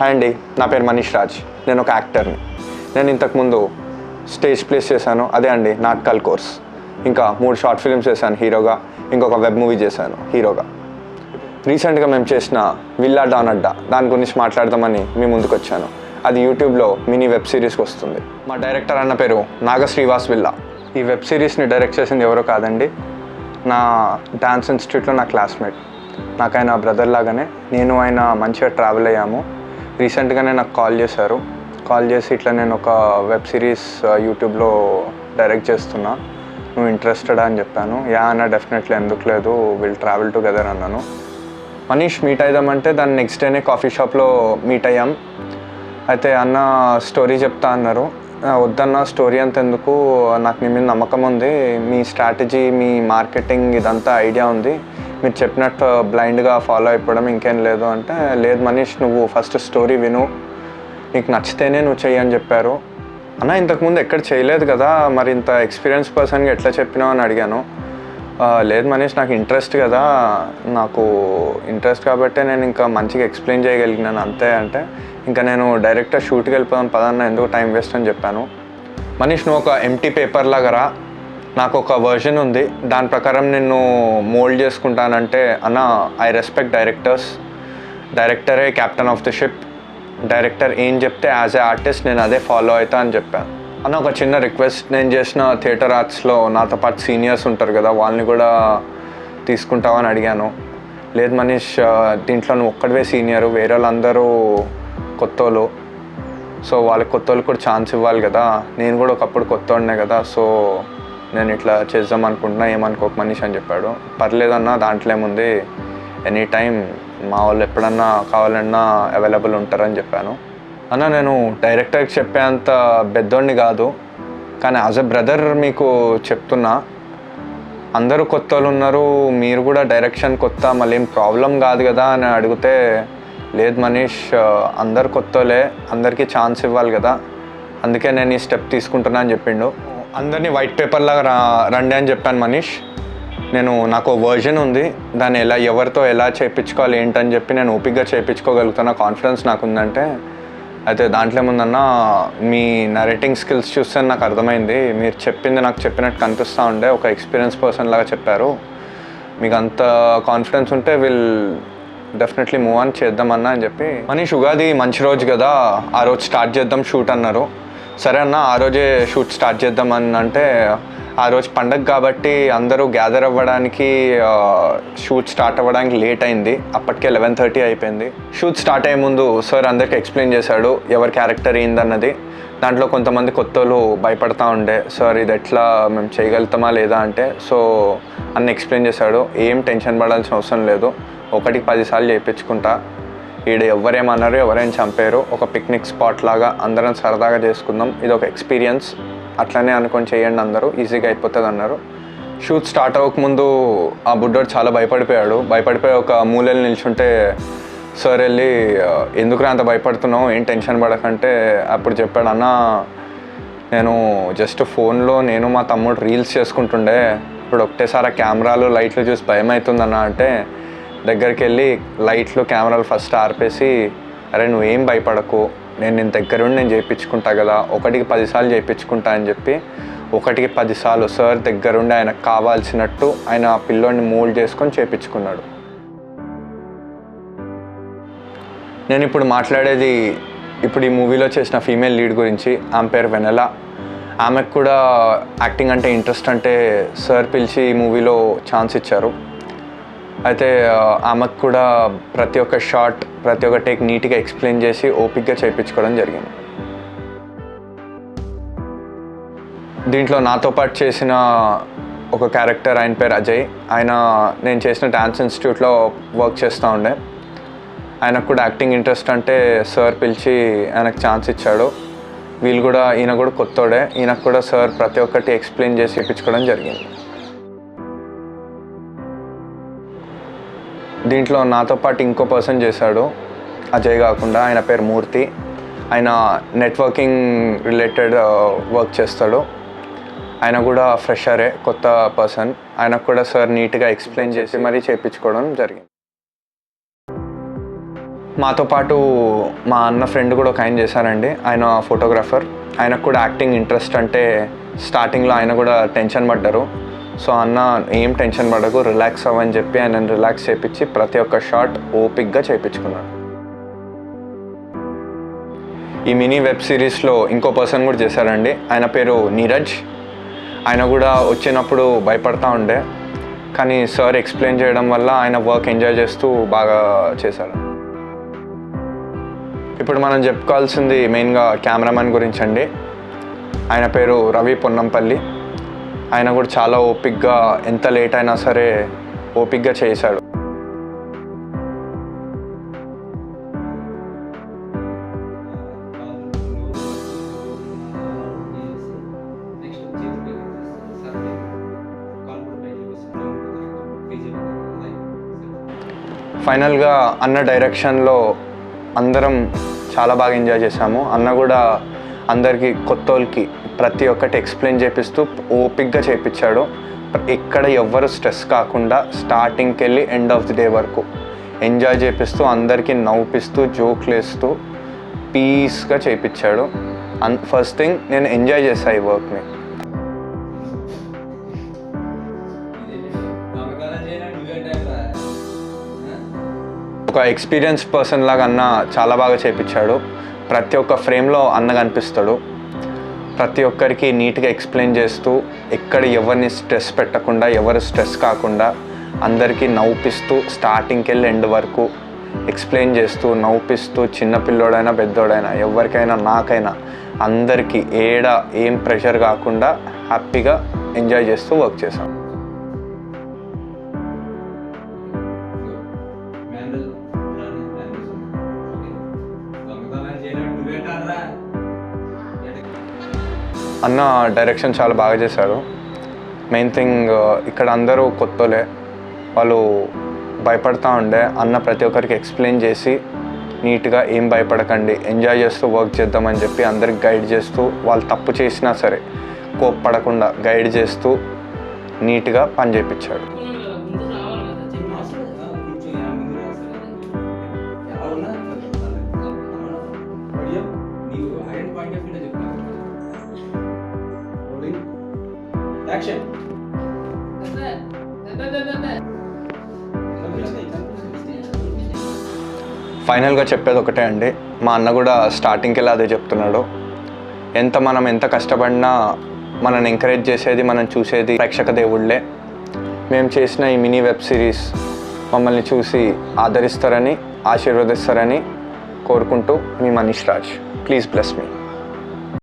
Hi అండి నా పేరు మనీష్ రాజ్. నేను ఒక యాక్టర్ని. నేను ఇంతకుముందు స్టేజ్ ప్లేస్ చేశాను. అదే అండి నాటకాల కోర్స్. ఇంకా మూడు షార్ట్ ఫిల్మ్స్ చేశాను హీరోగా. ఇంకొక వెబ్ మూవీ చేశాను హీరోగా. రీసెంట్గా మేము చేసిన విల్లా డాన్ అడ్డా. దాని గురించి మాట్లాడదామని మీ ముందుకు వచ్చాను. అది యూట్యూబ్లో మినీ వెబ్ సిరీస్కి వస్తుంది. మా డైరెక్టర్ అన్న పేరు నాగ శ్రీవాస్ విల్లా. ఈ వెబ్ సిరీస్ని డైరెక్ట్ చేసింది ఎవరో కాదండి. నా డ్యాన్స్ ఇన్స్టిట్యూట్లో నా క్లాస్మేట్. నాకు ఆయన బ్రదర్ లాగానే. నేను ఆయన మంచిగా ట్రావెల్ అయ్యాము. రీసెంట్గానే నాకు కాల్ చేశారు. కాల్ చేసి ఇట్లా నేను ఒక వెబ్ సిరీస్ యూట్యూబ్లో డైరెక్ట్ చేస్తున్నా. నువ్వు ఇంట్రెస్టెడ్ అని చెప్పాను. యా అన్న డెఫినెట్లీ ఎందుకు లేదు. విల్ ట్రావెల్ టుగెదర్ అన్నాను. మనీష్ మీట్ అయిదామంటే దాన్ని నెక్స్ట్ డేనే కాఫీ షాప్లో మీట్ అయ్యాం. అయితే అన్న స్టోరీ చెప్తా అన్నారు. వద్దన్న స్టోరీ అంత ఎందుకు? నాకు మీ మీద నమ్మకం ఉంది. మీ స్ట్రాటజీ మీ మార్కెటింగ్ ఇదంతా ఐడియా ఉంది. మీరు చెప్పినట్టు బ్లైండ్గా ఫాలో అయిపోవడం ఇంకేం లేదు అంటే లేదు మనీష్ నువ్వు ఫస్ట్ స్టోరీ విను. నీకు నచ్చితేనే నువ్వు చెయ్యి అని చెప్పారు. అన్న ఇంతకుముందు ఎక్కడ చేయలేదు కదా మరి ఇంత ఎక్స్పీరియన్స్ పర్సన్గా ఎట్లా చెప్పినావు అని అడిగాను. లేదు మనీష్ నాకు ఇంట్రెస్ట్ కదా. నాకు ఇంట్రెస్ట్ కాబట్టి నేను ఇంకా మంచిగా ఎక్స్ప్లెయిన్ చేయగలిగినాను అంతే అంటే ఇంకా నేను డైరెక్ట్గా షూట్కి వెళ్ళిపోదాం పదన్న ఎందుకు టైం వేస్ట్ అని చెప్పాను. మనీష్ నువ్వు ఒక ఎంటీ పేపర్ లాగా రా. నాకు ఒక వర్జన్ ఉంది. దాని ప్రకారం నేను మోల్డ్ చేసుకుంటానంటే అన్న I respect directors డైరెక్టరే captain of the ship director ఏం చెప్తే యాజ్ ఏ ఆర్టిస్ట్ నేను అదే ఫాలో అవుతా అని చెప్పాను అన్న ఒక చిన్న రిక్వెస్ట్ నేను చేసిన థియేటర్ ఆర్ట్స్లో నాతో పాటు సీనియర్స్ ఉంటారు కదా వాళ్ళని కూడా తీసుకుంటావని అడిగాను. లేదు మనీష్ దీంట్లో నువ్వు ఒక్కడివే సీనియర్ వేరే వాళ్ళందరూ కొత్తోళ్ళు. సో వాళ్ళకి కొత్తోళ్ళు కూడా ఛాన్స్ ఇవ్వాలి కదా. నేను కూడా ఒకప్పుడు కొత్తోడినే కదా సో నేను ఇట్లా చేద్దాం అనుకుంటున్నా ఏమనుకోక మనీష్ అని చెప్పాడు. పర్లేదన్నా దాంట్లో ఏముంది? ఎనీ టైం మా వాళ్ళు ఎప్పుడన్నా కావాలన్నా అవైలబుల్ ఉంటారని చెప్పాను. అన్న నేను డైరెక్టర్కి చెప్పేంత పెద్దోడిని కాదు. కానీ యాజ్ ఎ బ్రదర్ మీకు చెప్తున్నా అందరూ కొత్త వాళ్ళు ఉన్నారు మీరు కూడా డైరెక్షన్ కొత్త మళ్ళీ ఏం ప్రాబ్లం కాదు కదా అని అడిగితే లేదు మనీష్ అందరు కొత్తలే అందరికీ ఛాన్స్ ఇవ్వాలి కదా. అందుకే నేను ఈ స్టెప్ తీసుకుంటున్నా అని చెప్పిండు. అందరినీ వైట్ పేపర్ లాగా రా రండి అని చెప్పాను మనీష్. నేను నాకు వర్జన్ ఉంది. దాన్ని ఎలా ఎవరితో ఎలా చేయించుకోవాలి ఏంటని చెప్పి నేను ఓపిక్గా చేయించుకోగలుగుతున్న కాన్ఫిడెన్స్ నాకు ఉందంటే అయితే దాంట్లో ఏముందన్నా మీ నరేటింగ్ స్కిల్స్ చూస్తే నాకు అర్థమైంది. మీరు చెప్పింది నాకు చెప్పినట్టు కనిపిస్తూ ఉండే ఒక ఎక్స్పీరియన్స్ పర్సన్ లాగా చెప్పారు. మీకు అంత కాన్ఫిడెన్స్ ఉంటే విల్ డెఫినెట్లీ మూవ్ ఆన్ చేద్దామన్నా అని చెప్పి. మనీష్ ఉగాది మంచి రోజు కదా ఆ రోజు స్టార్ట్ చేద్దాం షూట్ అన్నారు. సరే అన్న ఆ రోజే షూట్ స్టార్ట్ చేద్దాం అంటే ఆ రోజు పండగ కాబట్టి అందరూ గ్యాదర్ అవ్వడానికి షూట్ స్టార్ట్ అవ్వడానికి లేట్ అయింది. అప్పటికే లెవెన్ థర్టీ అయిపోయింది. షూట్ స్టార్ట్ అయ్యే ముందు సార్ అందరికి ఎక్స్ప్లెయిన్ చేశాడు ఎవరి క్యారెక్టర్ ఏందన్నది. దాంట్లో కొంతమంది కొత్తలు భయపడతా ఉండే సార్ ఇది ఎట్లా మేము చేయగలుగుతామా లేదా? అంటే సో అన్న ఎక్స్ప్లెయిన్ చేశాడు. ఏం టెన్షన్ పడాల్సిన అవసరం లేదు. ఒకటికి పదిసార్లు చేయించుకుంటా. ఈడ ఎవరేమన్నారు ఎవరేం చంపారు ఒక పిక్నిక్ స్పాట్ లాగా అందరం సరదాగా చేసుకుందాం. ఇది ఒక ఎక్స్పీరియన్స్ అట్లనే అనుకొని చేయండి అందరూ. ఈజీగా అయిపోతుంది అన్నారు షూట్ స్టార్ట్ అవ్వకముందు ఆ బుడ్డోడు చాలా భయపడిపోయాడు. భయపడిపోయి ఒక మూలలు నిల్చుంటే సార్ వెళ్ళి ఎందుకు ఎందుకురా అంత భయపడుతున్నావు? ఏం టెన్షన్ పడకంటే అప్పుడు చెప్పాడు అన్న నేను జస్ట్ ఫోన్లో నేను మా తమ్ముడు రీల్స్ చేసుకుంటుండే. ఇప్పుడు ఒకటేసారి ఆ కెమెరాలు లైట్లు చూసి భయం అవుతుందన్న అంటే దగ్గరికి వెళ్ళి లైట్లు కెమెరాలు ఫస్ట్ ఆర్పేసి అరే నువ్వేం భయపడకు. నేను నేను దగ్గరుండి నేను చేయించుకుంటా కదా. ఒకటికి పదిసార్లు చేయించుకుంటా అని చెప్పి ఒకటికి పదిసార్లు సార్ దగ్గరుండి ఆయనకు కావాల్సినట్టు ఆయన ఆ పిల్లోడిని మోల్డ్ చేసుకొని చేయించుకున్నాడు. నేను ఇప్పుడు మాట్లాడేది ఇప్పుడు ఈ మూవీలో చేసిన ఫీమేల్ లీడ్ గురించి. ఆమె పేరు వెనెలా ఆమెకు కూడా యాక్టింగ్ అంటే ఇంట్రెస్ట్ అంటే సార్ పిలిచి ఈ మూవీలో ఛాన్స్ ఇచ్చారు. అయితే ఆమెకు కూడా ప్రతి ఒక్క షాట్ ప్రతి ఒక్క టేక్ నీట్గా ఎక్స్ప్లెయిన్ చేసి ఓపిక్గా చేయించుకోవడం జరిగింది. దీంట్లో నాతో పాటు చేసిన ఒక క్యారెక్టర్ ఆయన పేరు అజయ్. ఆయన నేను చేసిన డ్యాన్స్ ఇన్స్టిట్యూట్లో వర్క్ చేస్తూ ఉండే. ఆయనకు కూడా యాక్టింగ్ ఇంట్రెస్ట్ అంటే సార్ పిలిచి ఆయనకు ఛాన్స్ ఇచ్చాడు. వీళ్ళు కూడా ఈయన కూడా కొత్తోడే. ఈయనకు కూడా సార్ ప్రతి ఒక్కటి ఎక్స్ప్లెయిన్ చేసి ఇప్పించుకోవడం జరిగింది. దీంట్లో నాతో పాటు ఇంకో పర్సన్ చేశాడు అజయ్ కాకుండా. ఆయన పేరు మూర్తి. ఆయన నెట్వర్కింగ్ రిలేటెడ్ వర్క్ చేస్తాడు. ఆయన కూడా ఫ్రెషరే కొత్త పర్సన్. ఆయనకు కూడా సార్ నీట్గా ఎక్స్ప్లెయిన్ చేసి మరీ చేయించుకోవడం జరిగింది. మాతో పాటు మా అన్న ఫ్రెండ్ కూడా ఒక ఆయన చేశారండి. ఆయన ఫోటోగ్రాఫర్ ఆయనకు కూడా యాక్టింగ్ ఇంట్రెస్ట్ అంటే స్టార్టింగ్లో ఆయన కూడా టెన్షన్ పడ్డారు. సో అన్న ఏం టెన్షన్ పడకు రిలాక్స్ అవ్వని చెప్పి ఆయన రిలాక్స్ చేయించి ప్రతి ఒక్క షాట్ ఓపిక్గా చేయించుకున్నాడు ఈ మినీ వెబ్ సిరీస్లో ఇంకో పర్సన్ కూడా చేశారండి ఆయన పేరు నీరజ్. ఆయన కూడా వచ్చినప్పుడు భయపడతా ఉండే. కానీ సార్ ఎక్స్ప్లెయిన్ చేయడం వల్ల ఆయన వర్క్ ఎంజాయ్ చేస్తూ బాగా చేశారు ఇప్పుడు మనం చెప్పుకోవాల్సింది మెయిన్గా కెమెరామెన్ గురించి అండి. ఆయన పేరు రవి పొన్నంపల్లి. ఆయన కూడా చాలా ఓపిక్గా ఎంత లేట్ అయినా సరే ఓపిక్గా చేశాడు. ఫైనల్గా అన్న డైరెక్షన్లో అందరం చాలా బాగా ఎంజాయ్ చేశాము. అన్న కూడా అందరికీ కొత్త వాళ్ళకి ప్రతి ఒక్కటి ఎక్స్ప్లెయిన్ చేపిస్తూ ఓపిక్గా చేపించాడు ఎక్కడ ఎవ్వరు స్ట్రెస్ కాకుండా స్టార్టింగ్కి వెళ్ళి ఎండ్ ఆఫ్ ది డే వరకు ఎంజాయ్ చేపిస్తూ అందరికీ నవ్విస్తూ జోక్లు వేస్తూ పీస్గా చేపించాడు అన్ ఫస్ట్ థింగ్ నేను ఎంజాయ్ చేశాను ఈ వర్క్ని ఒక ఎక్స్పీరియన్స్ పర్సన్ లాగా అన్న చాలా బాగా చేపించాడు ప్రతి ఒక్క ఫ్రేమ్లో అన్న కనిపిస్తాడు ప్రతి ఒక్కరికి నీట్గా ఎక్స్ప్లెయిన్ చేస్తూ ఎక్కడ ఎవరిని స్ట్రెస్ పెట్టకుండా ఎవరు స్ట్రెస్ కాకుండా అందరికీ నవ్విస్తూ స్టార్టింగ్కి వెళ్ళి ఎండ్ వరకు ఎక్స్ప్లెయిన్ చేస్తూ నవ్విస్తూ చిన్న పిల్లోడైనా పెద్దోడైనా ఎవరికైనా నాకైనా అందరికీ ఏడ ఏం ప్రెషర్ కాకుండా హ్యాపీగా ఎంజాయ్ చేస్తూ వర్క్ చేశాం. అన్న డైరెక్షన్ చాలా బాగా చేశారు. మెయిన్ థింగ్ uh, ఇక్కడ అందరూ కొత్తలే. వాళ్ళు భయపడతా ఉండే. అన్న ప్రతి ఒక్కరికి ఎక్స్ప్లెయిన్ చేసి నీట్గా ఏం భయపడకండి. ఎంజాయ్ చేస్తూ వర్క్ చేద్దామని చెప్పి అందరికి గైడ్ చేస్తూ వాళ్ళు తప్పు చేసినా సరే కోప్పడకుండా గైడ్ చేస్తూ నీట్గా పని చేయించాడు యాక్షన్ ఫైనల్గా చెప్పేది ఒకటే అండి. మా అన్న కూడా స్టార్టింగ్కి వెళ్ళి అదే చెప్తున్నాడు. ఎంత మనం ఎంత కష్టపడినా మనల్ని ఎంకరేజ్ చేసేది మనం చూసేది ప్రేక్షక దేవుళ్ళే. మేము చేసిన ఈ మినీ వెబ్ సిరీస్ మమ్మల్ని చూసి ఆదరిస్తారని ఆశీర్వదిస్తారని కోరుకుంటూ మీ Manish Raj. Please bless me